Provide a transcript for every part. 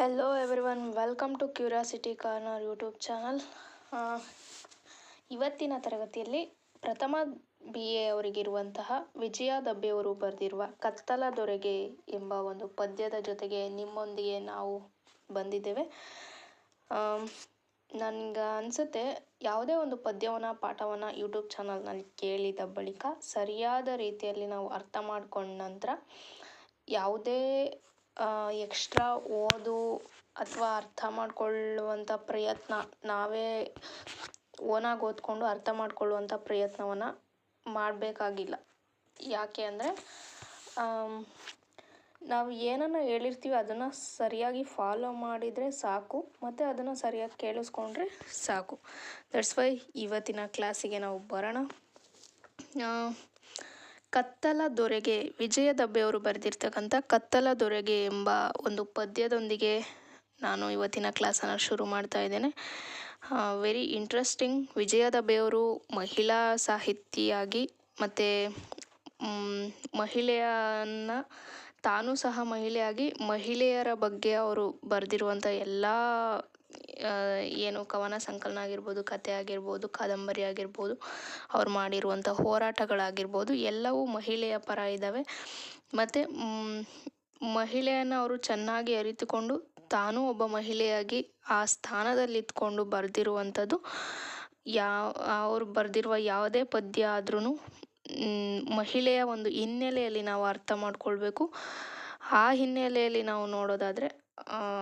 Hello everyone welcome to curiosity corner YouTube channel ಇವತ್ತಿನ ತರಗತಿಯಲ್ಲಿ ಪ್ರಥಮ ಬಿ ಎ ಅವರಿಗಿರುವಂತಹ ವಿಜಯ ದಬ್ಬೆಯವರು ಬರೆದಿರುವ ಕತ್ತಲ ದೊರೆಗೆ ಎಂಬ ಒಂದು ಪದ್ಯದ ಜೊತೆಗೆ ನಿಮ್ಮೊಂದಿಗೆ ನಾವು ಬಂದಿದ್ದೇವೆ. ನನಗೆ ಅನಿಸುತ್ತೆ ಯಾವುದೇ ಒಂದು ಪದ್ಯವನ್ನು, ಪಾಠವನ್ನು ಯೂಟ್ಯೂಬ್ ಚಾನಲ್ನಲ್ಲಿ ಕೇಳಿದ ಬಳಿಕ ಸರಿಯಾದ ರೀತಿಯಲ್ಲಿ ನಾವು ಅರ್ಥ ಮಾಡಿಕೊಂಡ ನಂತರ ಯಾವುದೇ ಎಕ್ಸ್ಟ್ರಾ ಓದು ಅಥವಾ ಅರ್ಥ ಮಾಡಿಕೊಳ್ಳುವಂಥ ಪ್ರಯತ್ನ, ನಾವೇ ಓನಾಗಿ ಓದ್ಕೊಂಡು ಅರ್ಥ ಮಾಡಿಕೊಳ್ಳುವಂಥ ಪ್ರಯತ್ನವನ್ನು ಮಾಡಬೇಕಾಗಿಲ್ಲ. ಯಾಕೆ ಅಂದರೆ ನಾವು ಏನನ್ನು ಹೇಳಿರ್ತೀವಿ ಅದನ್ನು ಸರಿಯಾಗಿ ಫಾಲೋ ಮಾಡಿದರೆ ಸಾಕು, ಮತ್ತು ಅದನ್ನು ಸರಿಯಾಗಿ ಕೇಳಿಸ್ಕೊಂಡ್ರೆ ಸಾಕು. ದಟ್ಸ್ ವೈ ಇವತ್ತಿನ ಕ್ಲಾಸಿಗೆ ನಾವು ಬರೋಣ. ಕತ್ತಲ ದೊರೆಗೆ ವಿಜಯ ದಬ್ಬೆಯವರು ಬರೆದಿರ್ತಕ್ಕಂಥ ಕತ್ತಲ ದೊರೆಗೆ ಎಂಬ ಒಂದು ಪದ್ಯದೊಂದಿಗೆ ನಾನು ಇವತ್ತಿನ ಕ್ಲಾಸನ್ನು ಶುರು ಮಾಡ್ತಾ ಇದ್ದೇನೆ. ವೆರಿ ಇಂಟ್ರೆಸ್ಟಿಂಗ್ ವಿಜಯ ದಬ್ಬೆಯವರು ಮಹಿಳಾ ಸಾಹಿತಿಯಾಗಿ ಮತ್ತು ಮಹಿಳೆಯನ್ನು ತಾನೂ ಸಹ ಮಹಿಳೆಯಾಗಿ ಮಹಿಳೆಯರ ಬಗ್ಗೆ ಅವರು ಬರೆದಿರುವಂಥ ಎಲ್ಲ ಏನು ಕವನ ಸಂಕಲನ ಆಗಿರ್ಬೋದು ಕತೆ ಆಗಿರ್ಬೋದು, ಕಾದಂಬರಿ ಆಗಿರ್ಬೋದು, ಅವ್ರು ಮಾಡಿರುವಂಥ ಹೋರಾಟಗಳಾಗಿರ್ಬೋದು, ಎಲ್ಲವೂ ಮಹಿಳೆಯ ಪರ ಇದ್ದಾವೆ. ಮತ್ತು ಮಹಿಳೆಯನ್ನು ಅವರು ಚೆನ್ನಾಗಿ ಅರಿತುಕೊಂಡು ತಾನೂ ಒಬ್ಬ ಮಹಿಳೆಯಾಗಿ ಆ ಸ್ಥಾನದಲ್ಲಿತ್ಕೊಂಡು ಬರೆದಿರುವಂಥದ್ದು ಯಾವ ಅವ್ರು ಬರೆದಿರುವ ಯಾವುದೇ ಪದ್ಯ ಆದ್ರೂ ಮಹಿಳೆಯ ಒಂದು ಹಿನ್ನೆಲೆಯಲ್ಲಿ ನಾವು ಅರ್ಥ ಮಾಡ್ಕೊಳ್ಬೇಕು. ಆ ಹಿನ್ನೆಲೆಯಲ್ಲಿ ನಾವು ನೋಡೋದಾದರೆ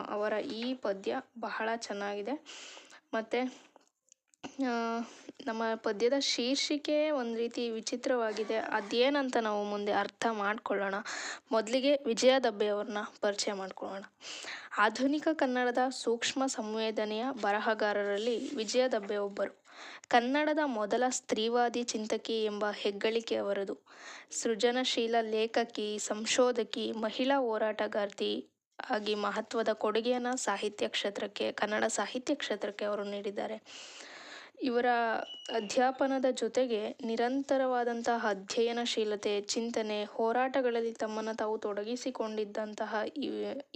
ಅವರ ಈ ಪದ್ಯ ಬಹಳ ಚೆನ್ನಾಗಿದೆ. ಮತ್ತು ನಮ್ಮ ಪದ್ಯದ ಶೀರ್ಷಿಕೆ ಒಂದು ರೀತಿ ವಿಚಿತ್ರವಾಗಿದೆ. ಅದೇನಂತ ನಾವು ಮುಂದೆ ಅರ್ಥ ಮಾಡಿಕೊಳ್ಳೋಣ. ಮೊದಲಿಗೆ ವಿಜಯ ದಬ್ಬೆಯವ್ರನ್ನ ಪರಿಚಯ ಮಾಡ್ಕೊಳ್ಳೋಣ. ಆಧುನಿಕ ಕನ್ನಡದ ಸೂಕ್ಷ್ಮ ಸಂವೇದನೆಯ ಬರಹಗಾರರಲ್ಲಿ ವಿಜಯ ದಬ್ಬೆ ಒಬ್ಬರು. ಕನ್ನಡದ ಮೊದಲ ಸ್ತ್ರೀವಾದಿ ಚಿಂತಕಿ ಎಂಬ ಹೆಗ್ಗಳಿಕೆ ಅವರದು. ಸೃಜನಶೀಲ ಲೇಖಕಿ, ಸಂಶೋಧಕಿ, ಮಹಿಳಾ ಹೋರಾಟಗಾರ್ತಿ ಆಗಿ ಮಹತ್ವದ ಕೊಡುಗೆಯನ್ನು ಸಾಹಿತ್ಯ ಕ್ಷೇತ್ರಕ್ಕೆ, ಕನ್ನಡ ಸಾಹಿತ್ಯ ಕ್ಷೇತ್ರಕ್ಕೆ ಅವರು ನೀಡಿದ್ದಾರೆ. ಇವರ ಅಧ್ಯಾಪನದ ಜೊತೆಗೆ ನಿರಂತರವಾದಂತಹ ಅಧ್ಯಯನಶೀಲತೆ, ಚಿಂತನೆ, ಹೋರಾಟಗಳಲ್ಲಿ ತಮ್ಮನ್ನು ತಾವು ತೊಡಗಿಸಿಕೊಂಡಿದ್ದಂತಹ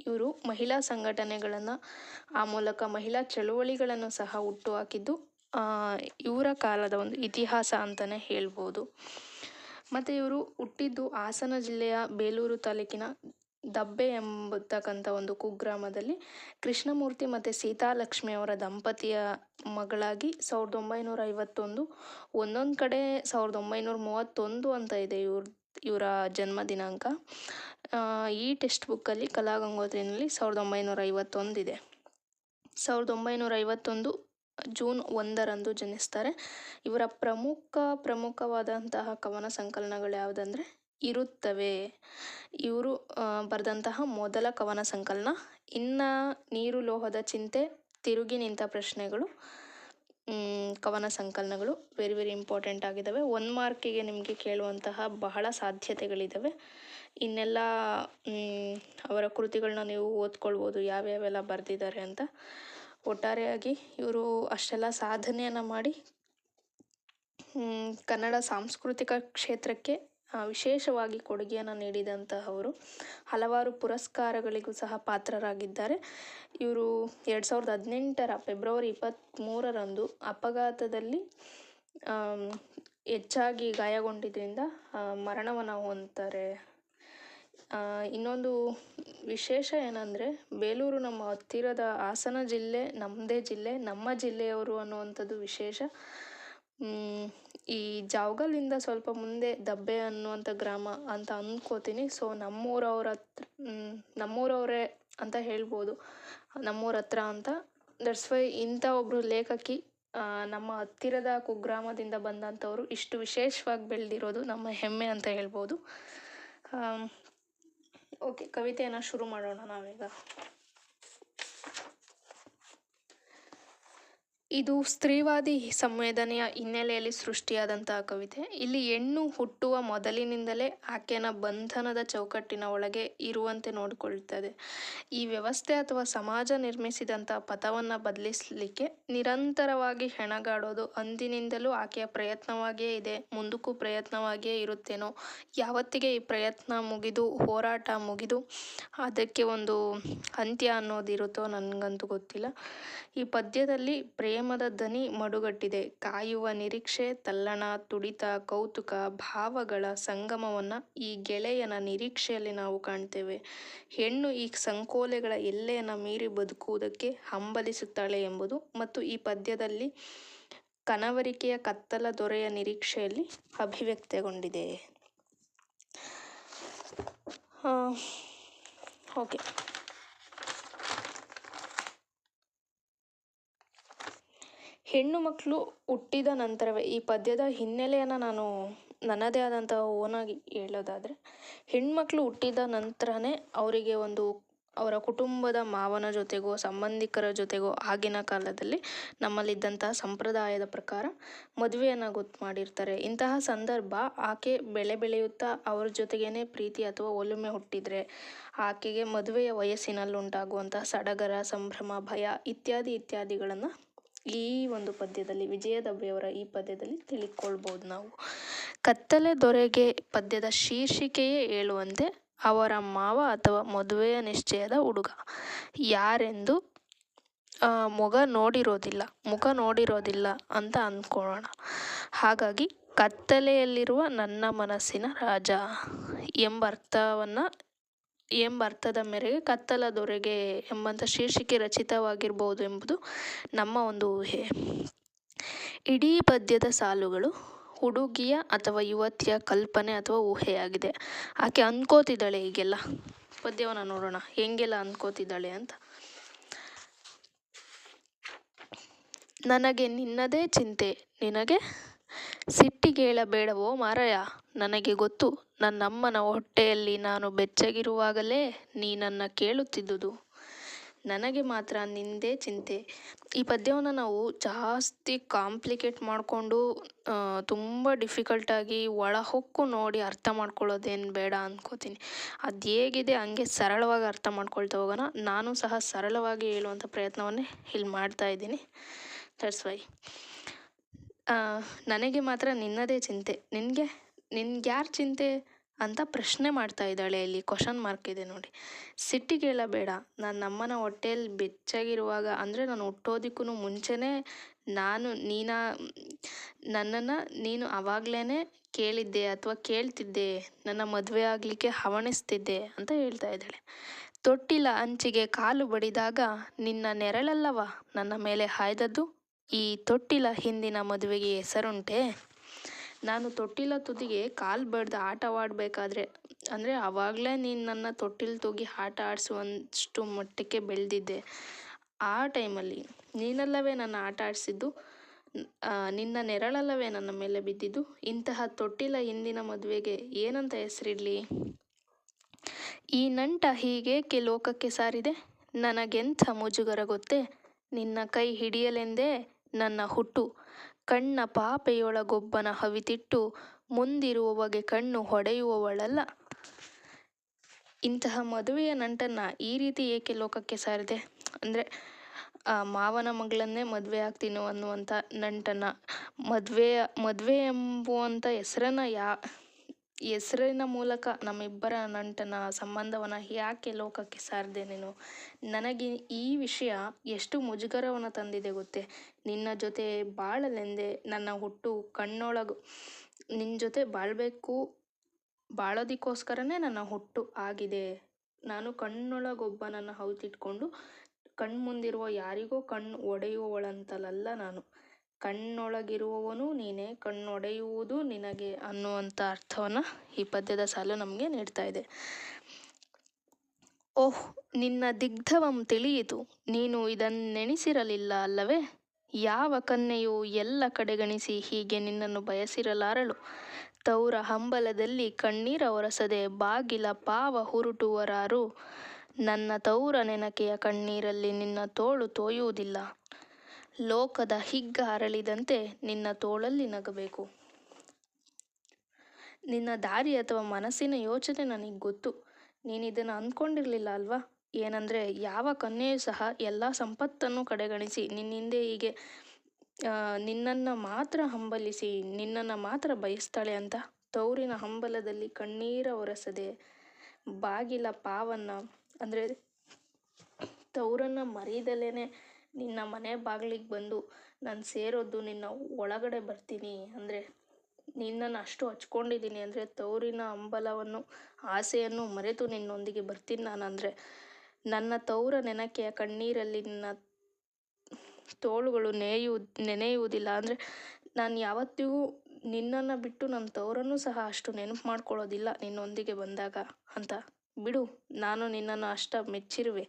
ಇವರು ಮಹಿಳಾ ಸಂಘಟನೆಗಳನ್ನು ಆ ಮೂಲಕ ಮಹಿಳಾ ಚಳುವಳಿಗಳನ್ನು ಸಹ ಹುಟ್ಟುಹಾಕಿದ್ದು ಇವರ ಕಾಲದ ಒಂದು ಇತಿಹಾಸ ಅಂತಲೇ ಹೇಳ್ಬೋದು. ಮತ್ತು ಇವರು ಹುಟ್ಟಿದ್ದು ಹಾಸನ ಜಿಲ್ಲೆಯ ಬೇಲೂರು ತಾಲೂಕಿನ ದಬ್ಬೆ ಎಂಬತಕ್ಕಂಥ ಒಂದು ಕುಗ್ರಾಮದಲ್ಲಿ ಕೃಷ್ಣಮೂರ್ತಿ ಮತ್ತು ಸೀತಾಲಕ್ಷ್ಮಿ ಅವರ ದಂಪತಿಯ ಮಗಳಾಗಿ ಸಾವಿರದ ಒಂಬೈನೂರ ಐವತ್ತೊಂದು ಒಂದೊಂದು ಕಡೆ ಸಾವಿರದ ಒಂಬೈನೂರ ಮೂವತ್ತೊಂದು ಅಂತ ಇದೆ ಇವ್ರ, ಇವರ ಜನ್ಮ ದಿನಾಂಕ. ಈ ಟೆಕ್ಸ್ಟ್ ಬುಕ್ಕಲ್ಲಿ ಕಲಾಗಂಗೋತ್ರಿನಲ್ಲಿ ಸಾವಿರದ ಒಂಬೈನೂರ ಐವತ್ತೊಂದಿದೆ ಸಾವಿರದ ಒಂಬೈನೂರ ಐವತ್ತೊಂದು ಜೂನ್ ಒಂದರಂದು ಜನಿಸ್ತಾರೆ. ಇವರ ಪ್ರಮುಖ ಪ್ರಮುಖವಾದಂತಹ ಕವನ ಸಂಕಲನಗಳು ಯಾವುದಂದರೆ ಇರುತ್ತವೆ. ಇವರು ಬರೆದಂತಹ ಮೊದಲ ಕವನ ಸಂಕಲನ. ಇನ್ನು ನೀರು ಲೋಹದ ಚಿಂತೆ, ತಿರುಗಿ ನಿಂತ ಪ್ರಶ್ನೆಗಳು ಕವನ ಸಂಕಲನಗಳು ವೆರಿ ವೆರಿ ಇಂಪಾರ್ಟೆಂಟ್ ಆಗಿದ್ದಾವೆ ಒನ್ ಮಾರ್ಕಿಗೆ ನಿಮಗೆ ಕೇಳುವಂತಹ ಬಹಳ ಸಾಧ್ಯತೆಗಳಿದ್ದಾವೆ ಇನ್ನೆಲ್ಲ ಅವರ ಕೃತಿಗಳನ್ನ ನೀವು ಓದ್ಕೊಳ್ಬೋದು, ಯಾವ್ಯಾವೆಲ್ಲ ಬರೆದಿದ್ದಾರೆ ಅಂತ. ಒಟ್ಟಾರೆಯಾಗಿ ಇವರು ಅಷ್ಟೆಲ್ಲ ಸಾಧನೆಯನ್ನು ಮಾಡಿ ಕನ್ನಡ ಸಾಂಸ್ಕೃತಿಕ ಕ್ಷೇತ್ರಕ್ಕೆ ವಿಶೇಷವಾಗಿ ಕೊಡುಗೆಯನ್ನು ನೀಡಿದಂತಹವರು ಹಲವಾರು ಪುರಸ್ಕಾರಗಳಿಗೂ ಸಹ ಪಾತ್ರರಾಗಿದ್ದಾರೆ. ಇವರು ಎರಡು ಸಾವಿರದ ಹದಿನೆಂಟರ ಫೆಬ್ರವರಿ ಇಪ್ಪತ್ತ್ಮೂರರಂದು ಅಪಘಾತದಲ್ಲಿ ಹೆಚ್ಚಾಗಿ ಗಾಯಗೊಂಡಿದ್ದರಿಂದ ಮರಣವನ್ನು ಹೊಂದ್ತಾರೆ ಇನ್ನೊಂದು ವಿಶೇಷ ಏನಂದರೆ, ಬೇಲೂರು ನಮ್ಮ ಹತ್ತಿರದ ಹಾಸನ ಜಿಲ್ಲೆ ನಮ್ಮದೇ ಜಿಲ್ಲೆ, ನಮ್ಮ ಜಿಲ್ಲೆಯವರು ಅನ್ನುವಂಥದ್ದು ವಿಶೇಷ. ಈ ಜಾವಗಲ್ಲಿಂದ ಸ್ವಲ್ಪ ಮುಂದೆ ದಬ್ಬೆ ಅನ್ನುವಂಥ ಗ್ರಾಮ ಅಂತ ಅಂದ್ಕೋತೀನಿ ಸೊ ನಮ್ಮೂರವ್ರ ಹತ್ರ ನಮ್ಮೂರವರೇ ಅಂತ ಹೇಳ್ಬೋದು. ನಮ್ಮೂರ ಹತ್ರ ಅಂತ. ದಟ್ಸ್ ವೈ ಇಂಥ ಒಬ್ಬರು ಲೇಖಕಿ ನಮ್ಮ ಹತ್ತಿರದ ಕುಗ್ರಾಮದಿಂದ ಬಂದಂಥವರು ಇಷ್ಟು ವಿಶೇಷವಾಗಿ ಬೆಳೆದಿರೋದು ನಮ್ಮ ಹೆಮ್ಮೆ ಅಂತ ಹೇಳ್ಬೋದು. ಓಕೆ, ಕವಿತೆಯನ್ನು ಶುರು ಮಾಡೋಣ ನಾವೀಗ. ಇದು ಸ್ತ್ರೀವಾದಿ ಸಂವೇದನೆಯ ಹಿನ್ನೆಲೆಯಲ್ಲಿ ಸೃಷ್ಟಿಯಾದಂತಹ ಕವಿತೆ. ಇಲ್ಲಿ ಹೆಣ್ಣು ಹುಟ್ಟುವ ಮೊದಲಿನಿಂದಲೇ ಆಕೆನ ಬಂಧನದ ಚೌಕಟ್ಟಿನ ಒಳಗೆ ಇರುವಂತೆ ನೋಡಿಕೊಳ್ಳುತ್ತದೆ ಈ ವ್ಯವಸ್ಥೆ ಅಥವಾ ಸಮಾಜ ನಿರ್ಮಿಸಿದಂಥ ಪಥವನ್ನು ಬದಲಿಸಲಿಕ್ಕೆ ನಿರಂತರವಾಗಿ ಹೆಣಗಾಡೋದು ಅಂದಿನಿಂದಲೂ ಆಕೆಯ ಪ್ರಯತ್ನವಾಗಿಯೇ ಇದೆ. ಮುಂದಕ್ಕೂ ಪ್ರಯತ್ನವಾಗಿಯೇ ಇರುತ್ತೇನೋ. ಯಾವತ್ತಿಗೆ ಈ ಪ್ರಯತ್ನ ಮುಗಿದು, ಹೋರಾಟ ಮುಗಿದು ಅದಕ್ಕೆ ಒಂದು ಅಂತ್ಯ ಅನ್ನೋದಿರುತ್ತೋ ನನಗಂತೂ ಗೊತ್ತಿಲ್ಲ. ಈ ಪದ್ಯದಲ್ಲಿ ಪ್ರೇಮದ ದನಿ ಮಡುಗಟ್ಟಿದೆ. ಕಾಯುವ ನಿರೀಕ್ಷೆ, ತಲ್ಲಣ, ತುಡಿತ, ಕೌತುಕ, ಭಾವಗಳ ಸಂಗಮವನ್ನು ಈ ಗೆಳೆಯನ ನಿರೀಕ್ಷೆಯಲ್ಲಿ ನಾವು ಕಾಣ್ತೇವೆ. ಹೆಣ್ಣು ಈ ಸಂಕೋಲೆಗಳ ಎಲ್ಲೆಯನ್ನು ಮೀರಿ ಬದುಕುವುದಕ್ಕೆ ಹಂಬಲಿಸುತ್ತಾಳೆ ಎಂಬುದು ಮತ್ತು ಈ ಪದ್ಯದಲ್ಲಿ ಕನವರಿಕೆಯ ಕತ್ತಲ ದೊರೆಯ ನಿರೀಕ್ಷೆಯಲ್ಲಿ ಅಭಿವ್ಯಕ್ತಗೊಂಡಿದೆ. ಓಕೆ. ಹೆಣ್ಣು ಮಕ್ಕಳು ಹುಟ್ಟಿದ ನಂತರವೇ ಈ ಪದ್ಯದ ಹಿನ್ನೆಲೆಯನ್ನು ನಾನು ನನ್ನದೇ ಆದಂತಹ ಓನಾಗಿ ಹೇಳೋದಾದರೆ ಹೆಣ್ಮಕ್ಳು ಹುಟ್ಟಿದ ನಂತರನೇ ಅವರಿಗೆ ಒಂದು ಅವರ ಕುಟುಂಬದ ಮಾವನ ಜೊತೆಗೋ, ಸಂಬಂಧಿಕರ ಜೊತೆಗೋ ಆಗಿನ ಕಾಲದಲ್ಲಿ ನಮ್ಮಲ್ಲಿದ್ದಂತಹ ಸಂಪ್ರದಾಯದ ಪ್ರಕಾರ ಮದುವೆಯನ್ನು ಗೊತ್ತು ಮಾಡಿರ್ತಾರೆ. ಇಂತಹ ಸಂದರ್ಭ ಆಕೆ ಬೆಳೆ ಬೆಳೆಯುತ್ತಾ ಅವ್ರ ಜೊತೆಗೇನೆ ಪ್ರೀತಿ ಅಥವಾ ಒಲುಮೆ ಹುಟ್ಟಿದರೆ, ಆಕೆಗೆ ಮದುವೆಯ ವಯಸ್ಸಿನಲ್ಲಿ ಉಂಟಾಗುವಂತಹ ಸಡಗರ, ಸಂಭ್ರಮ, ಭಯ ಇತ್ಯಾದಿ ಇತ್ಯಾದಿಗಳನ್ನು ಈ ಒಂದು ಪದ್ಯದಲ್ಲಿ, ವಿಜಯ ದಬ್ಬೆಯವರ ಈ ಪದ್ಯದಲ್ಲಿ ತಿಳಿಕೊಳ್ಬೋದು ನಾವು. ಕತ್ತಲೆ ದೊರೆಗೆ ಪದ್ಯದ ಶೀರ್ಷಿಕೆಯೇ ಹೇಳುವಂತೆ, ಅವರ ಮಾವ ಅಥವಾ ಮದುವೆಯ ನಿಶ್ಚಯದ ಹುಡುಗ. ಯಾರೆಂದು ಮೊಗ ನೋಡಿರೋದಿಲ್ಲ, ಮುಖ ನೋಡಿರೋದಿಲ್ಲ ಅಂತ ಅಂದ್ಕೊಳ್ಳೋಣ ಹಾಗಾಗಿ, ಕತ್ತಲೆಯಲ್ಲಿರುವ ನನ್ನ ಮನಸ್ಸಿನ ರಾಜ ಎಂಬ ಅರ್ಥವನ್ನು ಎಂಬ ಅರ್ಥದ ಮೇರೆಗೆ ಕತ್ತಲ ದೊರೆಗೆ ಎಂಬಂಥ ಶೀರ್ಷಿಕೆ ರಚಿತವಾಗಿರ್ಬೋದು ಎಂಬುದು ನಮ್ಮ ಒಂದು ಊಹೆ. ಇಡೀ ಪದ್ಯದ ಸಾಲುಗಳು ಹುಡುಗಿಯ ಅಥವಾ ಯುವತಿಯ ಕಲ್ಪನೆ ಅಥವಾ ಊಹೆಯಾಗಿದೆ. ಆಕೆ ಅನ್ಕೋತಿದ್ದಾಳೆ ಈಗೆಲ್ಲ ಪದ್ಯವನ್ನು ನೋಡೋಣ. ಹೆಂಗೆಲ್ಲ ಅನ್ಕೋತಿದ್ದಾಳೆ ಅಂತ. ನನಗೆ ನಿನ್ನದೇ ಚಿಂತೆ. ನಿನಗೆ ಸಿಟ್ಟಿಗೇಳಬೇಡವೋ ಮಾರಯ. ನನಗೆ ಗೊತ್ತು. ನನ್ನಮ್ಮನ ಹೊಟ್ಟೆಯಲ್ಲಿ ನಾನು ಬೆಚ್ಚಗಿರುವಾಗಲೇ ನೀ ನನ್ನ ಕೇಳುತ್ತಿದ್ದುದು. ನನಗೆ ಮಾತ್ರ ನಿಂದೇ ಚಿಂತೆ. ಈ ಪದ್ಯವನ್ನು ನಾವು ಜಾಸ್ತಿ ಕಾಂಪ್ಲಿಕೇಟ್ ಮಾಡಿಕೊಂಡು ತುಂಬ ಡಿಫಿಕಲ್ಟಾಗಿ ಒಳಹೊಕ್ಕು ನೋಡಿ ಅರ್ಥ ಮಾಡ್ಕೊಳ್ಳೋದೇನು ಬೇಡ ಅಂದ್ಕೋತೀನಿ ಅದು ಹೇಗಿದೆ, ಹಂಗೆ ಸರಳವಾಗಿ ಅರ್ಥ ಮಾಡ್ಕೊಳ್ತಾ ಹೋಗೋಣ. ನಾನು ಸಹ ಸರಳವಾಗಿ ಹೇಳುವಂಥ ಪ್ರಯತ್ನವನ್ನೇ ಇಲ್ಲಿ ಮಾಡ್ತಾ ಇದ್ದೀನಿ. ದಟ್ಸ್ ವೈ ನನಗೆ ಮಾತ್ರ ನಿನ್ನದೇ ಚಿಂತೆ. ನಿನಗೆ, ನಿನ್ಗೆ ಯಾರು ಚಿಂತೆ? ಅಂತ ಪ್ರಶ್ನೆ ಮಾಡ್ತಾ ಇದ್ದಾಳೆ ಇಲ್ಲಿ ಕ್ವಶನ್ ಮಾರ್ಕ್ ಇದೆ ನೋಡಿ. ಸಿಟ್ಟಿಗೇಳ ಬೇಡ ನಾನು ನಮ್ಮನ ಹೊಟ್ಟೆಯಲ್ಲಿ ಬೆಚ್ಚಾಗಿರುವಾಗ, ಅಂದರೆ ನಾನು ಹುಟ್ಟೋದಕ್ಕೂ ಮುಂಚೆನೇ ನಾನು, ನೀನಾ, ನನ್ನನ್ನು ನೀನು ಆವಾಗಲೇ ಕೇಳಿದ್ದೆ ಅಥವಾ ಕೇಳ್ತಿದ್ದೆ. ನನ್ನ ಮದುವೆ ಆಗಲಿಕ್ಕೆ ಹವಣಿಸ್ತಿದ್ದೆ ಅಂತ ಹೇಳ್ತಾ ಇದ್ದಾಳೆ. ತೊಟ್ಟಿಲ ಅಂಚಿಗೆ ಕಾಲು ಬಡಿದಾಗ, ನಿನ್ನ ನೆರಳಲ್ಲವ? ನನ್ನ ಮೇಲೆ ಹಾಯ್ದದ್ದು ಈ ತೊಟ್ಟಿಲ ಹಿಂದಿನ ಮದುವೆಗೆ ಹೆಸರುಂಟೆ? ನಾನು ತೊಟ್ಟಿಲ ತುದಿಗೆ ಕಾಲು ಬಡ್ದು ಆಟವಾಡಬೇಕಾದ್ರೆ. ಅಂದರೆ ಆವಾಗಲೇ ನೀನು ನನ್ನ ತೊಟ್ಟಿಲು ತೂಗಿ ಆಟ ಆಡಿಸುವಷ್ಟು ಮಟ್ಟಕ್ಕೆ ಬೆಳೆದಿದ್ದೆ. ಆ ಟೈಮಲ್ಲಿ ನೀನಲ್ಲವೇ ನನ್ನ ಆಟ ಆಡಿಸಿದ್ದು? ನಿನ್ನ ನೆರಳಲ್ಲವೇ ನನ್ನ ಮೇಲೆ ಬಿದ್ದಿದ್ದು? ಇಂತಹ ತೊಟ್ಟಿಲ ಇಂದಿನ ಮದುವೆಗೆ ಏನಂತ ಹೆಸರಿಡಲಿ? ಈ ನಂಟ ಹೀಗೇಕೆ ಲೋಕಕ್ಕೆ ಸಾರಿದೆ? ನನಗೆಂಥ ಮುಜುಗರ ಗೊತ್ತೇ? ನಿನ್ನ ಕೈ ಹಿಡಿಯಲೆಂದೇ ನನ್ನ ಹುಟ್ಟು. ಕಣ್ಣ ಪಾಪೆಯೊಳಗೊಬ್ಬನ ಹವಿತಿಟ್ಟು ಮುಂದಿರುವವಗೆ ಕಣ್ಣು ಹೊಡೆಯುವವಳಲ್ಲ. ಇಂತಹ ಮದುವೆಯ ನಂಟನ್ನು ಈ ರೀತಿ ಏಕೆ ಲೋಕಕ್ಕೆ ಸಾರಿದೆ? ಅಂದರೆ ಮಾವನ ಮಗಳನ್ನೇ ಮದುವೆ ಆಗ್ತೀನೋ ಅನ್ನುವಂಥ ನಂಟನ್ನು ಮದುವೆಯ ಮದುವೆ ಎಂಬುವಂಥ ಹೆಸರನ್ನ ಯಾ ಹೆಸರಿನ ಮೂಲಕ ನಮ್ಮಿಬ್ಬರ ನಂಟನ ಸಂಬಂಧವನ್ನು ಯಾಕೆ ಲೋಕಕ್ಕೆ ಸಾರಿದೆ ನೀನು? ನನಗೆ ಈ ವಿಷಯ ಎಷ್ಟು ಮುಜುಗರವನ್ನು ತಂದಿದೆ ಗೊತ್ತೇ? ನಿನ್ನ ಜೊತೆ ಬಾಳಲೆಂದೆ ನನ್ನ ಹುಟ್ಟು ಕಣ್ಣೊಳಗು. ನಿನ್ನ ಜೊತೆ ಬಾಳಬೇಕು, ಬಾಳೋದಕ್ಕೋಸ್ಕರನೇ ನನ್ನ ಹುಟ್ಟು ಆಗಿದೆ. ನಾನು ಕಣ್ಣೊಳಗೊಬ್ಬನನ್ನು ಹೌತಿಟ್ಕೊಂಡು ಕಣ್ಮುಂದಿರುವ ಯಾರಿಗೋ ಕಣ್ಣು ಒಡೆಯುವವಳಂತಲಲ್ಲ ನಾನು. ಕಣ್ಣೊಳಗಿರುವವನು ನೀನೇ, ಕಣ್ಣೊಡೆಯುವುದು ನಿನಗೆ ಅನ್ನುವಂಥ ಅರ್ಥವನ್ನು ಈ ಪದ್ಯದ ಸಾಲು ನಮಗೆ ನೀಡ್ತಾ ಇದೆ. ಓಹ್, ನಿನ್ನ ದಿಗ್ಧವಂ ತಿಳಿಯಿತು. ನೀನು ಇದನ್ನೆಣಿಸಿರಲಿಲ್ಲ ಅಲ್ಲವೇ? ಯಾವ ಕನ್ಯೆಯು ಎಲ್ಲ ಕಡೆಗಣಿಸಿ ಹೀಗೆ ನಿನ್ನನ್ನು ಬಯಸಿರಲಾರಳು? ತೌರ ಹಂಬಲದಲ್ಲಿ ಕಣ್ಣೀರ ಒರಸದೆ ಬಾಗಿಲ ಪಾವ ಹುರುಟುವರಾರು. ನನ್ನ ತೌರ ನೆನಕೆಯ ಕಣ್ಣೀರಲ್ಲಿ ನಿನ್ನ ತೋಳು ತೋಯುವುದಿಲ್ಲ. ಲೋಕದ ಹಿಗ್ಗ ಅರಳಿದಂತೆ ನಿನ್ನ ತೋಳಲ್ಲಿ ನಗಬೇಕು. ನಿನ್ನ ದಾರಿ ಅಥವಾ ಮನಸ್ಸಿನ ಯೋಚನೆ ನನಗೆ ಗೊತ್ತು. ನೀನಿದನ್ನು ಅಂದ್ಕೊಂಡಿರಲಿಲ್ಲ ಅಲ್ವಾ? ಏನಂದರೆ ಯಾವ ಕನ್ಯೆಯೂ ಸಹ ಎಲ್ಲ ಸಂಪತ್ತನ್ನು ಕಡೆಗಣಿಸಿ ನಿನ್ನಿಂದೆ ಹೀಗೆ ನಿನ್ನನ್ನು ಮಾತ್ರ ಹಂಬಲಿಸಿ, ನಿನ್ನನ್ನು ಮಾತ್ರ ಬಯಸ್ತಾಳೆ ಅಂತ ತೌರಿನ ಹಂಬಲದಲ್ಲಿ ಕಣ್ಣೀರ ಒರೆಸದೆ ಬಾಗಿಲ ಪಾವನ್ನ, ಅಂದರೆ ತೌರನ್ನು ಮರೀದಲೇ ನಿನ್ನ ಮನೆ ಬಾಗಿಲಿಗೆ ಬಂದು ನಾನು ಸೇರೋದು ನಿನ್ನ ಒಳಗಡೆ ಬರ್ತೀನಿ ಅಂದರೆ ನಿನ್ನನ್ನು ಅಷ್ಟು ಹಚ್ಕೊಂಡಿದ್ದೀನಿ ಅಂದರೆ ತವರಿನ ಹಂಬಲವನ್ನು, ಆಸೆಯನ್ನು ಮರೆತು ನಿನ್ನೊಂದಿಗೆ ಬರ್ತೀನಿ ನಾನು ಅಂದರೆ ನನ್ನ ತೌರ ನೆನಕೆಯ ಕಣ್ಣೀರಲ್ಲಿ ನಿನ್ನ ತೋಳುಗಳು ನೇಯು, ನೆನೆಯುವುದಿಲ್ಲ ಅಂದರೆ ನಾನು ಯಾವತ್ತಿಗೂ ನಿನ್ನನ್ನು ಬಿಟ್ಟು ನನ್ನ ತವರನ್ನು ಸಹ ಅಷ್ಟು ನೆನಪು ಮಾಡ್ಕೊಳ್ಳೋದಿಲ್ಲ ನಿನ್ನೊಂದಿಗೆ ಬಂದಾಗ ಅಂತ. ಬಿಡು, ನಾನು ನಿನ್ನನ್ನು ಅಷ್ಟ ಮೆಚ್ಚಿರುವೆ.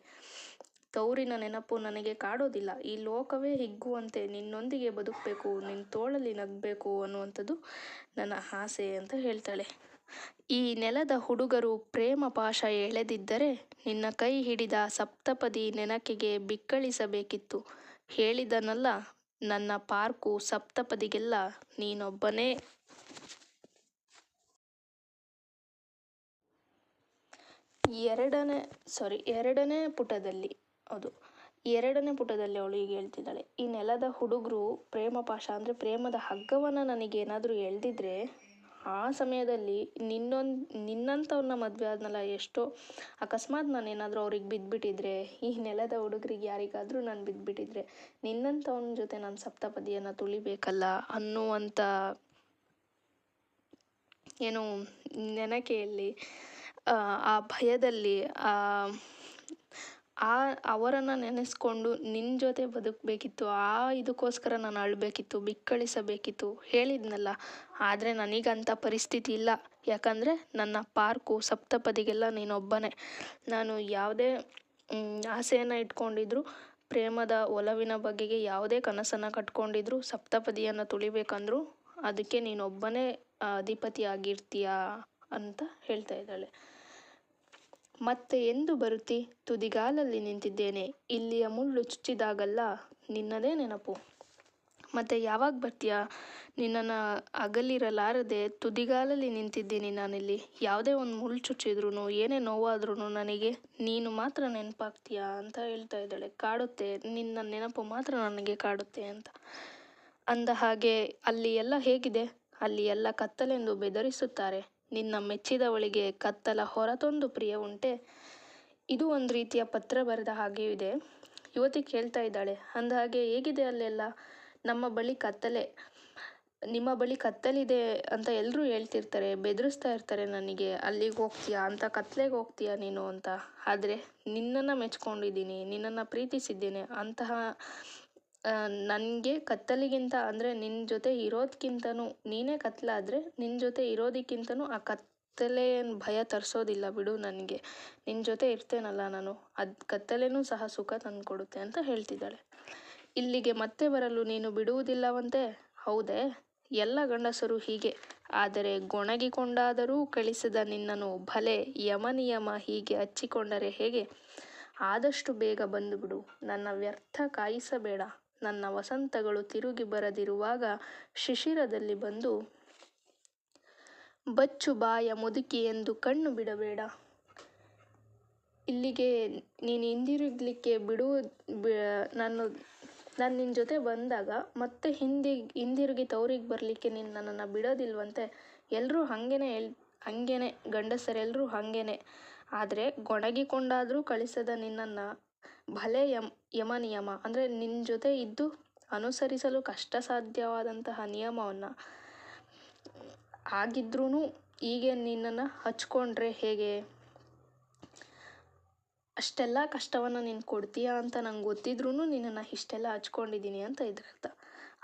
ತೌರಿನ ನೆನಪು ನನಗೆ ಕಾಡೋದಿಲ್ಲ. ಈ ಲೋಕವೇ ಹಿಗ್ಗುವಂತೆ ನಿನ್ನೊಂದಿಗೆ ಬದುಕಬೇಕು ನಿನ್ನ ತೋಳಲ್ಲಿ ನಗಬೇಕು ಅನ್ನುವಂಥದ್ದು ನನ್ನ ಆಸೆ ಅಂತ ಹೇಳ್ತಾಳೆ. ಈ ನೆಲದ ಹುಡುಗರು ಪ್ರೇಮ ಪಾಶ ಎಳೆದಿದ್ದರೆ ನಿನ್ನ ಕೈ ಹಿಡಿದ ಸಪ್ತಪದಿ ನೆನಕೆಗೆ ಬಿಕ್ಕಳಿಸಬೇಕಿತ್ತು. ಹೇಳಿದನಲ್ಲ, ನನ್ನ ಪಾರ್ಕು ಸಪ್ತಪದಿಗೆಲ್ಲ ನೀನೊಬ್ಬನೇ. ಎರಡನೇ ಸಾರಿ ಎರಡನೇ ಪುಟದಲ್ಲಿ ಹೌದು. ಎರಡನೇ ಪುಟದಲ್ಲಿ ಅವಳು ಈಗ ಹೇಳ್ತಿದ್ದಾಳೆ, ಈ ನೆಲದ ಹುಡುಗರು ಪ್ರೇಮ ಪಾಶ ಅಂದರೆ ಪ್ರೇಮದ ಹಗ್ಗವನ್ನು ನನಗೇನಾದರೂ ಎಳೆದಿದ್ರೆ ಆ ಸಮಯದಲ್ಲಿ ನಿನ್ನೊಂದು, ನಿನ್ನಂಥವ್ರನ್ನ ಮದುವೆ ಆದ್ನಲ್ಲ, ಎಷ್ಟೋ ಅಕಸ್ಮಾತ್ ನಾನು ಏನಾದರೂ ಅವ್ರಿಗೆ ಬಿದ್ದುಬಿಟ್ಟಿದ್ರೆ ಈ ನೆಲದ ಹುಡುಗರಿಗೆ ಯಾರಿಗಾದರೂ ನಾನು ಬಿದ್ದುಬಿಟ್ಟಿದ್ರೆ ನಿನ್ನಂಥವ್ನ ಜೊತೆ ನಾನು ಸಪ್ತಪದಿಯನ್ನು ತುಳಿಬೇಕಲ್ಲ ಅನ್ನುವಂಥ ಏನು ನೆನಕೆಯಲ್ಲಿ ಆ ಭಯದಲ್ಲಿ, ಆ ಅವರನ್ನು ನೆನೆಸ್ಕೊಂಡು ನಿನ್ನ ಜೊತೆ ಬದುಕಬೇಕಿತ್ತು, ಆ ಇದಕ್ಕೋಸ್ಕರ ನಾನು ಅಳಬೇಕಿತ್ತು, ಬಿಕ್ಕಳಿಸಬೇಕಿತ್ತು ಹೇಳಿದ್ನಲ್ಲ. ಆದರೆ ನನಗಂಥ ಪರಿಸ್ಥಿತಿ ಇಲ್ಲ. ಯಾಕಂದರೆ ನನ್ನ ಪಾರ್ಕು ಸಪ್ತಪದಿಗೆಲ್ಲ ನೀನೊಬ್ಬನೇ. ನಾನು ಯಾವುದೇ ಆಸೆಯನ್ನು ಇಟ್ಕೊಂಡಿದ್ರು, ಪ್ರೇಮದ ಒಲವಿನ ಬಗೆಗೆ ಯಾವುದೇ ಕನಸನ್ನು ಕಟ್ಕೊಂಡಿದ್ರು, ಸಪ್ತಪದಿಯನ್ನು ತುಳಿಬೇಕಂದ್ರು ಅದಕ್ಕೆ ನೀನೊಬ್ಬನೇ ಅಧಿಪತಿ ಆಗಿರ್ತೀಯ ಅಂತ ಹೇಳ್ತಾ ಇದ್ದಾಳೆ. ಮತ್ತೆ ಎಂದು ಬರುತ್ತಿ, ತುದಿಗಾಲಲ್ಲಿ ನಿಂತಿದ್ದೇನೆ. ಇಲ್ಲಿಯ ಮುಳ್ಳು ಚುಚ್ಚಿದಾಗಲ್ಲ, ನಿನ್ನದೇ ನೆನಪು. ಮತ್ತೆ ಯಾವಾಗ ಬರ್ತೀಯ? ನಿನ್ನನ್ನು ಅಗಲಿರಲಾರದೆ ತುದಿಗಾಲಲ್ಲಿ ನಿಂತಿದ್ದೀನಿ ನಾನಿಲ್ಲಿ. ಯಾವುದೇ ಒಂದು ಮುಳ್ಳು ಚುಚ್ಚಿದ್ರೂ ಏನೇ ನೋವಾದ್ರೂ ನನಗೆ, ನೀನು ಮಾತ್ರ ನೆನಪಾಗ್ತೀಯಾ ಅಂತ ಹೇಳ್ತಾ ಇದ್ದಾಳೆ. ಕಾಡುತ್ತೆ, ನಿನ್ನ ನೆನಪು ಮಾತ್ರ ನನಗೆ ಕಾಡುತ್ತೆ ಅಂತ. ಅಂದ ಹಾಗೆ, ಅಲ್ಲಿ ಎಲ್ಲ ಹೇಗಿದೆ? ಅಲ್ಲಿ ಎಲ್ಲ ಕತ್ತಲೆಂದು ಬೆದರಿಸುತ್ತಾರೆ. ನಿನ್ನ ಮೆಚ್ಚಿದವಳಿಗೆ ಕತ್ತಲ ಹೊರತೊಂದು ಪ್ರಿಯ ಉಂಟೆ. ಇದು ಒಂದು ರೀತಿಯ ಪತ್ರ ಬರೆದ ಹಾಗೆಯೂ ಇದೆ. ಯುವತಿ ಕೇಳ್ತಾ ಇದ್ದಾಳೆ ಅಂದಹಾಗೆ ಹೇಗಿದೆ ಅಲ್ಲೆಲ್ಲ? ನಮ್ಮ ಬಳಿ ಕತ್ತಲೆ, ನಿಮ್ಮ ಬಳಿ ಕತ್ತಲಿದೆ ಅಂತ ಎಲ್ಲರೂ ಹೇಳ್ತಿರ್ತಾರೆ, ಬೆದರಿಸ್ತಾ ಇರ್ತಾರೆ ನನಗೆ. ಅಲ್ಲಿಗೆ ಹೋಗ್ತೀಯಾ ಅಂತ, ಕತ್ಲೆಗೆ ಹೋಗ್ತೀಯಾ ನೀನು ಅಂತ. ಆದರೆ ನಿನ್ನನ್ನು ಮೆಚ್ಕೊಂಡಿದ್ದೀನಿ, ನಿನ್ನನ್ನು ಪ್ರೀತಿಸಿದ್ದೇನೆ ಅಂತಹ ನನಗೆ ಕತ್ತಲಿಗಿಂತ ಅಂದರೆ ನಿನ್ನ ಜೊತೆ ಇರೋದಕ್ಕಿಂತನೂ ನೀನೇ ಕತ್ತಲಾದರೆ ನಿನ್ನ ಜೊತೆ ಇರೋದಕ್ಕಿಂತನೂ ಆ ಕತ್ತಲೆ ಭಯ ತರಿಸೋದಿಲ್ಲ ಬಿಡು ನನಗೆ. ನಿನ್ನ ಜೊತೆ ಇರ್ತೇನಲ್ಲ ನಾನು, ಅದು ಕತ್ತಲೆನೂ ಸಹ ಸುಖ ತಂದುಕೊಡುತ್ತೆ ಅಂತ ಹೇಳ್ತಿದ್ದಾಳೆ. ಇಲ್ಲಿಗೆ ಮತ್ತೆ ಬರಲು ನೀನು ಬಿಡುವುದಿಲ್ಲವಂತೆ? ಹೌದೇ? ಎಲ್ಲ ಗಂಡಸರು ಹೀಗೆ. ಆದರೆ ಗೊಣಗಿಕೊಂಡಾದರೂ ಕಳಿಸಿದ ನಿನ್ನನು ಭಲೆ ಯಮನಿಯಮ ಹೀಗೆ ಹಚ್ಚಿಕೊಂಡರೆ ಹೇಗೆ? ಆದಷ್ಟು ಬೇಗ ಬಂದುಬಿಡು ನನ್ನ ವ್ಯರ್ಥ ಕಾಯಿಸಬೇಡ. ನನ್ನ ವಸಂತಗಳು ತಿರುಗಿ ಬರದಿರುವಾಗ ಶಿಶಿರದಲ್ಲಿ ಬಂದು, ಬಚ್ಚು ಬಾಯ ಮುದುಕಿ ಎಂದು ಕಣ್ಣು ಬಿಡಬೇಡ. ಇಲ್ಲಿಗೆ ನೀನು ಹಿಂದಿರುಗಲಿಕ್ಕೆ ಬಿಡು ನಾನು ನಾನು ನಿನ್ನ ಜೊತೆ ಬಂದಾಗ ಮತ್ತೆ ಹಿಂದಿ, ಹಿಂದಿರುಗಿ ತವರಿಗೆ ಬರಲಿಕ್ಕೆ ನೀನು ನನ್ನನ್ನು ಬಿಡೋದಿಲ್ವಂತೆ. ಎಲ್ಲರೂ ಹಾಗೇನೆ ಎಲ್ ಹಾಗೇನೆ ಗಂಡಸರೆಲ್ಲರೂ ಹಾಗೇನೆ. ಆದರೆ ಗೊಣಗಿಕೊಂಡಾದರೂ ಕಳಿಸದ ನಿನ್ನನ್ನು ಭಲೆ ಯಮ್, ಯಮ ನಿಯಮ. ಅಂದರೆ ನಿನ್ನ ಜೊತೆ ಇದ್ದು ಅನುಸರಿಸಲು ಕಷ್ಟ ಸಾಧ್ಯವಾದಂತಹ ನಿಯಮವನ್ನು ಆಗಿದ್ರೂ ಹೀಗೆ ನಿನ್ನನ್ನು ಹಚ್ಕೊಂಡ್ರೆ ಹೇಗೆ? ಅಷ್ಟೆಲ್ಲ ಕಷ್ಟವನ್ನು ನೀನು ಕೊಡ್ತೀಯಾ ಅಂತ ನಂಗೆ ಗೊತ್ತಿದ್ರೂ ನಿನ್ನನ್ನು ಇಷ್ಟೆಲ್ಲ ಹಚ್ಕೊಂಡಿದ್ದೀನಿ ಅಂತ ಇದ್ರರ್ಥ.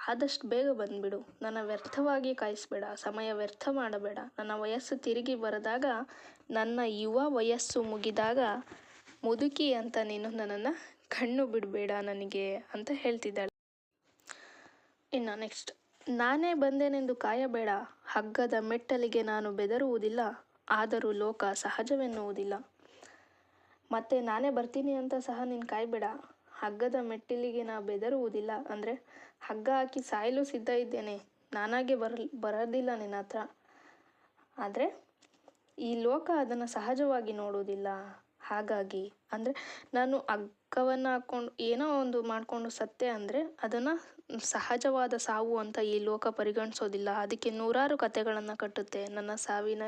ಆದಷ್ಟು ಬೇಗ ಬಂದುಬಿಡು. ನನ್ನ ವ್ಯರ್ಥವಾಗಿ ಕಾಯಿಸ್ಬೇಡ. ಸಮಯ ವ್ಯರ್ಥ ಮಾಡಬೇಡ. ನನ್ನ ವಯಸ್ಸು ತಿರುಗಿ ಬರೆದಾಗ ನನ್ನ ಯುವ ವಯಸ್ಸು ಮುಗಿದಾಗ ಮುದುಕಿ ಅಂತ ನೀನು ನನ್ನನ್ನು ಕಣ್ಣು ಬಿಡಬೇಡ ನನಗೆ ಅಂತ ಹೇಳ್ತಿದ್ದಾಳೆ. ಇನ್ನು ನೆಕ್ಸ್ಟ್ ನಾನೇ ಬಂದೆನೆಂದು ಕಾಯಬೇಡ. ಹಗ್ಗದ ಮೆಟ್ಟಲಿಗೆ ನಾನು ಬೆದರುವುದಿಲ್ಲ, ಆದರೂ ಲೋಕ ಸಹಜವೆನ್ನುವುದಿಲ್ಲ. ಮತ್ತೆ ನಾನೇ ಬರ್ತೀನಿ ಅಂತ ಸಹ ನೀನು ಕಾಯಬೇಡ. ಹಗ್ಗದ ಮೆಟ್ಟಿಲಿಗೆ ನಾ ಬೆದರುವುದಿಲ್ಲ, ಅಂದರೆ ಹಗ್ಗ ಹಾಕಿ ಸಾಯಲು ಸಿದ್ಧ ಇದ್ದೇನೆ. ನಾನಾಗೆ ಬರಲ್ ಬರೋದಿಲ್ಲ ನಿನ್ನ ಹತ್ರ. ಆದರೆ ಈ ಲೋಕ ಅದನ್ನು ಸಹಜವಾಗಿ ನೋಡುವುದಿಲ್ಲ. ಹಾಗಾಗಿ ಅಂದರೆ ನಾನು ಹಗ್ಗವನ್ನು ಹಾಕ್ಕೊಂಡು ಏನೋ ಒಂದು ಮಾಡಿಕೊಂಡು ಸತ್ತೆ ಅಂದರೆ ಅದನ್ನು ಸಹಜವಾದ ಸಾವು ಅಂತ ಈ ಲೋಕ ಪರಿಗಣಿಸೋದಿಲ್ಲ. ಅದಕ್ಕೆ ನೂರಾರು ಕಥೆಗಳನ್ನು ಕಟ್ಟುತ್ತೆ. ನನ್ನ ಸಾವಿನ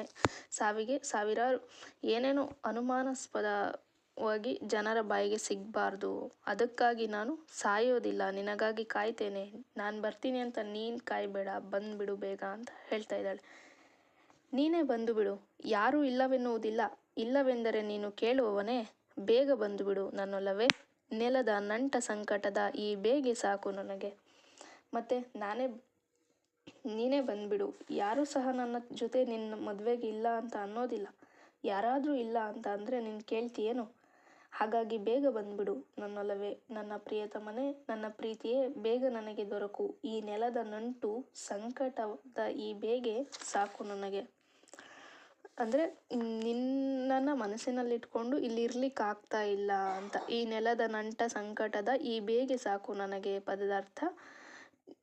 ಸಾವಿಗೆ ಸಾವಿರಾರು ಏನೇನೋ ಅನುಮಾನಾಸ್ಪದವಾಗಿ ಜನರ ಬಾಯಿಗೆ ಸಿಗಬಾರ್ದು. ಅದಕ್ಕಾಗಿ ನಾನು ಸಾಯೋದಿಲ್ಲ. ನಿನಗಾಗಿ ಕಾಯ್ತೇನೆ. ನಾನು ಬರ್ತೀನಿ ಅಂತ ನೀನು ಕಾಯಬೇಡ. ಬಂದುಬಿಡು ಬೇಗ ಅಂತ ಹೇಳ್ತಾ ಇದ್ದಾಳೆ. ನೀನೇ ಬಂದು ಬಿಡು. ಯಾರೂ ಇಲ್ಲವೆನ್ನುವುದಿಲ್ಲ. ಇಲ್ಲವೆಂದರೆ ನೀನು ಕೇಳುವವನೇ, ಬೇಗ ಬಂದುಬಿಡು ನನ್ನೊಲವೇ, ನೆಲದ ನಂಟ ಸಂಕಟದ ಈ ಬೇಗೆ ಸಾಕು ನನಗೆ. ಮತ್ತು ನಾನೇ, ನೀನೇ ಬಂದುಬಿಡು. ಯಾರೂ ಸಹ ನನ್ನ ಜೊತೆ ನಿನ್ನ ಮದುವೆಗೆ ಇಲ್ಲ ಅಂತ ಅನ್ನೋದಿಲ್ಲ. ಯಾರಾದರೂ ಇಲ್ಲ ಅಂತ ಅಂದರೆ ನೀನು ಕೇಳ್ತೀಯೇನು? ಹಾಗಾಗಿ ಬೇಗ ಬಂದುಬಿಡು ನನ್ನೊಲವೇ, ನನ್ನ ಪ್ರಿಯತಮನೇ, ನನ್ನ ಪ್ರೀತಿಯೇ ಬೇಗ ನನಗೆ ದೊರಕು. ಈ ನೆಲದ ನಂಟು ಸಂಕಟದ ಈ ಬೇಗೆ ಸಾಕು ನನಗೆ. ಅಂದರೆ ನಿನ್ನನ್ನು ಮನಸ್ಸಿನಲ್ಲಿಟ್ಕೊಂಡು ಇಲ್ಲಿ ಇರ್ಲಿಕ್ಕೆ ಆಗ್ತಾ ಇಲ್ಲ ಅಂತ. ಈ ನೆಲದ ನಂಟ ಸಂಕಟದ ಈ ಬೇಗೆ ಸಾಕು ನನಗೆ ಪದದಾರ್ಥ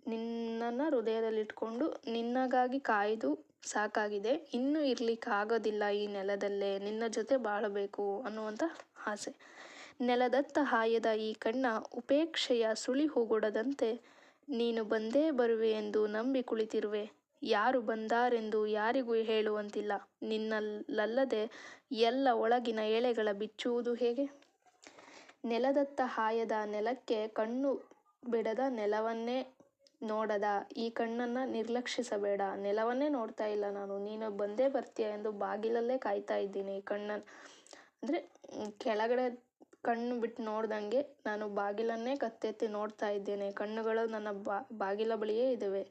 ನಿನ್ನನ್ನು ಹೃದಯದಲ್ಲಿಟ್ಕೊಂಡು ನಿನ್ನಗಾಗಿ ಕಾಯ್ದು ಸಾಕಾಗಿದೆ. ಇನ್ನೂ ಇರಲಿಕ್ಕಾಗೋದಿಲ್ಲ ಈ ನೆಲದಲ್ಲೇ. ನಿನ್ನ ಜೊತೆ ಬಾಳಬೇಕು ಅನ್ನುವಂಥ ಆಸೆ. ನೆಲದತ್ತ ಹಾಯದ ಈ ಕಣ್ಣ ಉಪೇಕ್ಷೆಯ ಸುಳಿ ಹೂಗೊಡದಂತೆ ನೀನು ಬಂದೇ ಬರುವೆ ಎಂದು ನಂಬಿ ಕುಳಿತಿರುವೆ. ಯಾರು ಬಂದಾರೆಂದು ಯಾರಿಗೂ ಹೇಳುವಂತಿಲ್ಲ. ನಿನ್ನಲ್ಲದೆ ಎಲ್ಲ ಒಳಗಿನ ಎಳೆಗಳ ಬಿಚ್ಚುವುದು ಹೇಗೆ? ನೆಲದತ್ತ ಹಾಯದ ನೆಲಕ್ಕೆ ಕಣ್ಣು ಬಿಡದ ನೆಲವನ್ನೇ ನೋಡದ. ಈ ಕಣ್ಣನ್ನು ನಿರ್ಲಕ್ಷಿಸಬೇಡ. ನೆಲವನ್ನೇ ನೋಡ್ತಾ ಇಲ್ಲ ನಾನು. ನೀನು ಬಂದೇ ಬರ್ತೀಯ ಎಂದು ಬಾಗಿಲಲ್ಲೇ ಕಾಯ್ತಾ ಇದ್ದೀನಿ. ಈ ಕಣ್ಣನ್ನು ಅಂದರೆ ಕೆಳಗಡೆ ಕಣ್ಣು ಬಿಟ್ಟು ನೋಡ್ದಂಗೆ ನಾನು ಬಾಗಿಲನ್ನೇ ಕತ್ತೆತ್ತಿ ನೋಡ್ತಾ ಇದ್ದೇನೆ. ಕಣ್ಣುಗಳು ನನ್ನ ಬಾಗಿಲ ಬಳಿಯೇ ಇದ್ದಾವೆ.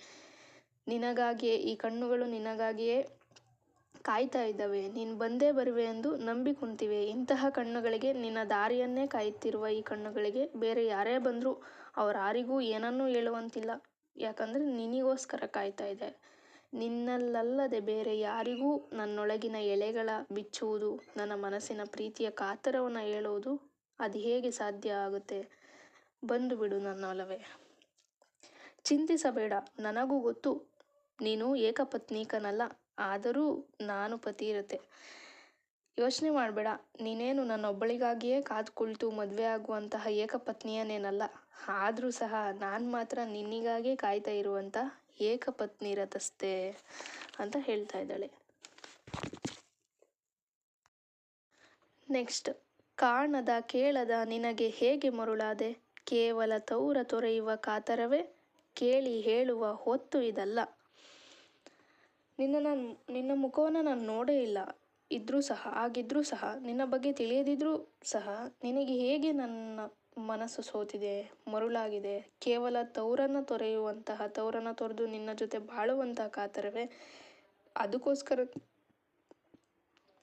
ನಿನಗಾಗಿಯೇ, ಈ ಕಣ್ಣುಗಳು ನಿನಗಾಗಿಯೇ ಕಾಯ್ತಾ ಇದ್ದಾವೆ. ನೀನು ಬಂದೇ ಬರುವೆ ಎಂದು ನಂಬಿ ಕುಂತಿವೆ. ಇಂತಹ ಕಣ್ಣುಗಳಿಗೆ ನಿನ್ನ ದಾರಿಯನ್ನೇ ಕಾಯುತ್ತಿರುವ ಈ ಕಣ್ಣುಗಳಿಗೆ ಬೇರೆ ಯಾರೇ ಬಂದರೂ ಅವರಾರಿಗೂ ಏನನ್ನೂ ಹೇಳುವಂತಿಲ್ಲ. ಯಾಕಂದರೆ ನಿನಗೋಸ್ಕರ ಕಾಯ್ತಾ ಇದೆ ನಿನ್ನಲ್ಲದೆ ಬೇರೆ ಯಾರಿಗೂ ನನ್ನೊಳಗಿನ ಎಳೆಗಳ ಬಿಚ್ಚುವುದು, ನನ್ನ ಮನಸ್ಸಿನ ಪ್ರೀತಿಯ ಕಾತರವನ್ನು ಹೇಳುವುದು ಅದು ಹೇಗೆ ಸಾಧ್ಯ ಆಗುತ್ತೆ? ಬಂದು ಬಿಡು ನನ್ನೊಲವೇ. ಚಿಂತಿಸಬೇಡ. ನನಗೂ ಗೊತ್ತು. ನೀನು ಏಕಪತ್ನೀಕನಲ್ಲ, ಆದರೂ ನಾನು ಪತಿ ಇರುತ್ತೆ ಯೋಚನೆ ಮಾಡಬೇಡ, ನೀನೇನು ನನ್ನೊಬ್ಬಳಿಗಾಗಿಯೇ ಕಾದು ಕುಳಿತು ಮದುವೆ ಆಗುವಂತಹ ಏಕಪತ್ನಿಯನೇನಲ್ಲ. ಆದರೂ ಸಹ ನಾನು ಮಾತ್ರ ನಿನ್ನಿಗಾಗೇ ಕಾಯ್ತಾ ಇರುವಂಥ ಏಕಪತ್ನಿರತಸ್ತೆ ಅಂತ ಹೇಳ್ತಾ ಇದ್ದಾಳೆ. ನೆಕ್ಸ್ಟ್, ಕಾಣದ ಕೇಳದ ನಿನಗೆ ಹೇಗೆ ಮರುಳಾದೆ? ಕೇವಲ ತೌರ ತೊರೆಯುವ ಕಾತರವೇ? ಕೇಳಿ ಹೇಳುವ ಹೊತ್ತು ಇದಲ್ಲ. ನಿನ್ನ ನಾನು, ನಿನ್ನ ಮುಖವನ್ನು ನಾನು ನೋಡೇ ಇಲ್ಲ. ಇದ್ದರೂ ಸಹ ಆಗಿದ್ದರೂ ಸಹ, ನಿನ್ನ ಬಗ್ಗೆ ತಿಳಿಯದಿದ್ದರೂ ಸಹ ನಿನಗೆ ಹೇಗೆ ನನ್ನ ಮನಸ್ಸು ಸೋತಿದೆ, ಮರುಳಾಗಿದೆ? ಕೇವಲ ತೌರನ್ನು ತೊರೆಯುವಂತಹ, ತೌರನ್ನು ತೊರೆದು ನಿನ್ನ ಜೊತೆ ಬಾಳುವಂತಹ ಕಾತರವೇ? ಅದಕ್ಕೋಸ್ಕರ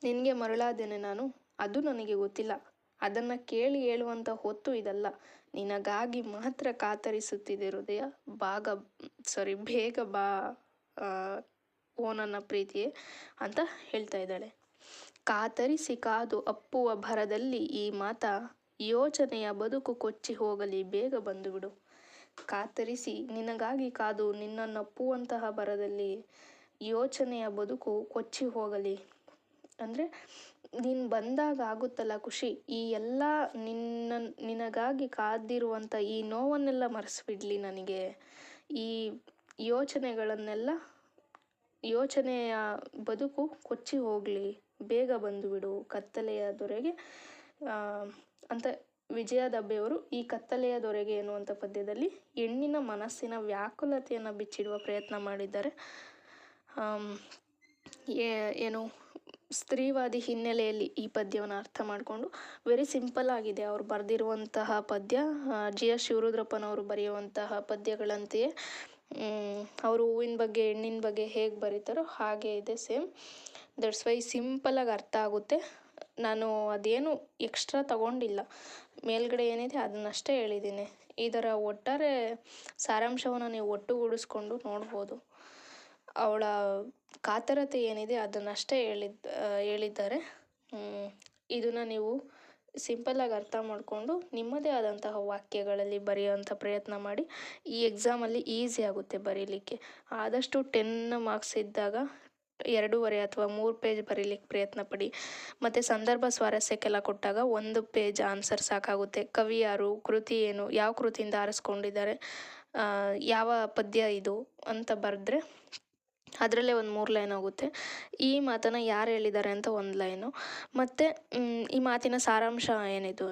ನಿನಗೆ ಮರುಳಾದೇನೆ ನಾನು? ಅದು ನನಗೆ ಗೊತ್ತಿಲ್ಲ. ಅದನ್ನು ಕೇಳಿ ಹೇಳುವಂಥ ಹೊತ್ತು ಇದಲ್ಲ. ನಿನಗಾಗಿ ಮಾತ್ರ ಕಾತರಿಸುತ್ತಿದೆ ಹೃದಯ. ಭಾಗ, ಸಾರಿ, ಬೇಗ ಬಾ ಓ ನನ್ನ ಪ್ರೀತಿಯೇ ಅಂತ ಹೇಳ್ತಾ ಇದ್ದಾಳೆ. ಕಾತರಿಸಿ ಕಾದು ಅಪ್ಪುವ ಭರದಲ್ಲಿ ಈ ಮಾತ, ಯೋಚನೆಯ ಬದುಕು ಕೊಚ್ಚಿ ಹೋಗಲಿ, ಬೇಗ ಬಂದುಬಿಡು ಕಾತರಿಸಿ, ನಿನಗಾಗಿ ಕಾದು ನಿನ್ನನ್ನಪ್ಪುವಂತಹ ಭರದಲ್ಲಿ ಯೋಚನೆಯ ಬದುಕು ಕೊಚ್ಚಿ ಹೋಗಲಿ. ಅಂದರೆ, ನೀನು ಬಂದಾಗ ಆಗುತ್ತಲ್ಲ ಖುಷಿ, ಈ ಎಲ್ಲ ನಿನ್ನ, ನಿನಗಾಗಿ ಕಾದಿರುವಂಥ ಈ ನೋವನ್ನೆಲ್ಲ ಮರೆಸ್ಬಿಡ್ಲಿ ನನಗೆ. ಈ ಯೋಚನೆಗಳನ್ನೆಲ್ಲ ಯೋಚನೆಯ ಬದುಕು ಕೊಚ್ಚಿ ಹೋಗಲಿ, ಬೇಗ ಬಂದುಬಿಡು ಕತ್ತಲೆಯ ದೊರೆಗೆ ಅಂತ ವಿಜಯ ದಬ್ಬೆಯವರು ಈ ಕತ್ತಲೆಯ ದೊರೆಗೆ ಎನ್ನುವಂಥ ಪದ್ಯದಲ್ಲಿ ಹೆಣ್ಣಿನ ಮನಸ್ಸಿನ ವ್ಯಾಕುಲತೆಯನ್ನು ಬಿಚ್ಚಿಡುವ ಪ್ರಯತ್ನ ಮಾಡಿದ್ದಾರೆ. ಏನು ಸ್ತ್ರೀವಾದಿ ಹಿನ್ನೆಲೆಯಲ್ಲಿ ಈ ಪದ್ಯವನ್ನು ಅರ್ಥ ಮಾಡಿಕೊಂಡು ವೆರಿ ಸಿಂಪಲ್ ಆಗಿದೆ. ಅವ್ರು ಬರೆದಿರುವಂತಹ ಪದ್ಯ ಜಿ ಎಸ್ ಶಿವರುದ್ರಪ್ಪನವರು ಬರೆಯುವಂತಹ ಪದ್ಯಗಳಂತೆಯೇ ಅವರು ಹೂವಿನ ಬಗ್ಗೆ, ಹೆಣ್ಣಿನ ಬಗ್ಗೆ ಹೇಗೆ ಬರೀತಾರೋ ಹಾಗೆ ಇದೆ ಸೇಮ್. ದಟ್ಸ್ ವೈ ಸಿಂಪಲಾಗಿ ಅರ್ಥ ಆಗುತ್ತೆ. ನಾನು ಅದೇನು ಎಕ್ಸ್ಟ್ರಾ ತಗೊಂಡಿಲ್ಲ. ಮೇಲ್ಗಡೆ ಏನಿದೆ ಅದನ್ನಷ್ಟೇ ಹೇಳಿದ್ದೀನಿ. ಇದರ ಒಟ್ಟಾರೆ ಸಾರಾಂಶವನ್ನು ನೀವು ಒಟ್ಟುಗೂಡಿಸ್ಕೊಂಡು ನೋಡ್ಬೋದು. ಅವಳ ಕಾತರತೆ ಏನಿದೆ ಅದನ್ನಷ್ಟೇ ಹೇಳಿದ್ದ ಹೇಳಿದ್ದಾರೆ. ಇದನ್ನು ನೀವು ಸಿಂಪಲ್ಲಾಗಿ ಅರ್ಥ ಮಾಡಿಕೊಂಡು ನಿಮ್ಮದೇ ಆದಂತಹ ವಾಕ್ಯಗಳಲ್ಲಿ ಬರೆಯುವಂಥ ಪ್ರಯತ್ನ ಮಾಡಿ. ಈ ಎಕ್ಸಾಮಲ್ಲಿ ಈಸಿ ಆಗುತ್ತೆ ಬರೀಲಿಕ್ಕೆ. ಆದಷ್ಟು ಟೆನ್ ಮಾರ್ಕ್ಸ್ ಇದ್ದಾಗ ಎರಡೂವರೆ ಅಥವಾ ಮೂರು ಪೇಜ್ ಬರೀಲಿಕ್ಕೆ ಪ್ರಯತ್ನ ಪಡಿ. ಮತ್ತು ಸಂದರ್ಭ ಸ್ವಾರಸ್ಯಕ್ಕೆಲ್ಲ ಕೊಟ್ಟಾಗ ಒಂದು ಪೇಜ್ ಆನ್ಸರ್ ಸಾಕಾಗುತ್ತೆ. ಕವಿ ಯಾರು, ಕೃತಿ ಏನು, ಯಾವ ಕೃತಿಯಿಂದ ಆರಿಸ್ಕೊಂಡಿದ್ದಾರೆ ಯಾವ ಪದ್ಯ ಇದು ಅಂತ ಬರೆದ್ರೆ ಅದರಲ್ಲೇ ಒಂದು ಮೂರು ಲೈನ್ ಹೋಗುತ್ತೆ. ಈ ಮಾತನ್ನು ಯಾರು ಹೇಳಿದ್ದಾರೆ ಅಂತ ಒಂದು ಲೈನು ಮತ್ತು ಈ ಮಾತಿನ ಸಾರಾಂಶ ಏನಿದು?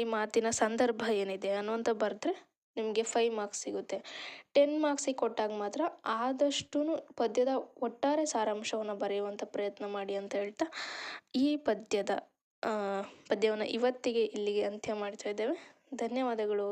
ಈ ಮಾತಿನ ಸಂದರ್ಭ ಏನಿದೆ ಅನ್ನುವಂಥ ಬರೆದ್ರೆ ನಿಮಗೆ ಫೈವ್ ಮಾರ್ಕ್ಸ್ ಸಿಗುತ್ತೆ. ಟೆನ್ ಮಾರ್ಕ್ಸಿಗೆ ಕೊಟ್ಟಾಗ ಮಾತ್ರ ಆದಷ್ಟು ಪದ್ಯದ ಒಟ್ಟಾರೆ ಸಾರಾಂಶವನ್ನು ಬರೆಯುವಂಥ ಪ್ರಯತ್ನ ಮಾಡಿ ಅಂತ ಹೇಳ್ತಾ ಈ ಪದ್ಯದ ಪದ್ಯವನ್ನು ಇವತ್ತಿಗೆ ಇಲ್ಲಿಗೆ ಅಂತ್ಯ ಮಾಡ್ತಾ ಇದ್ದೇವೆ. ಧನ್ಯವಾದಗಳು.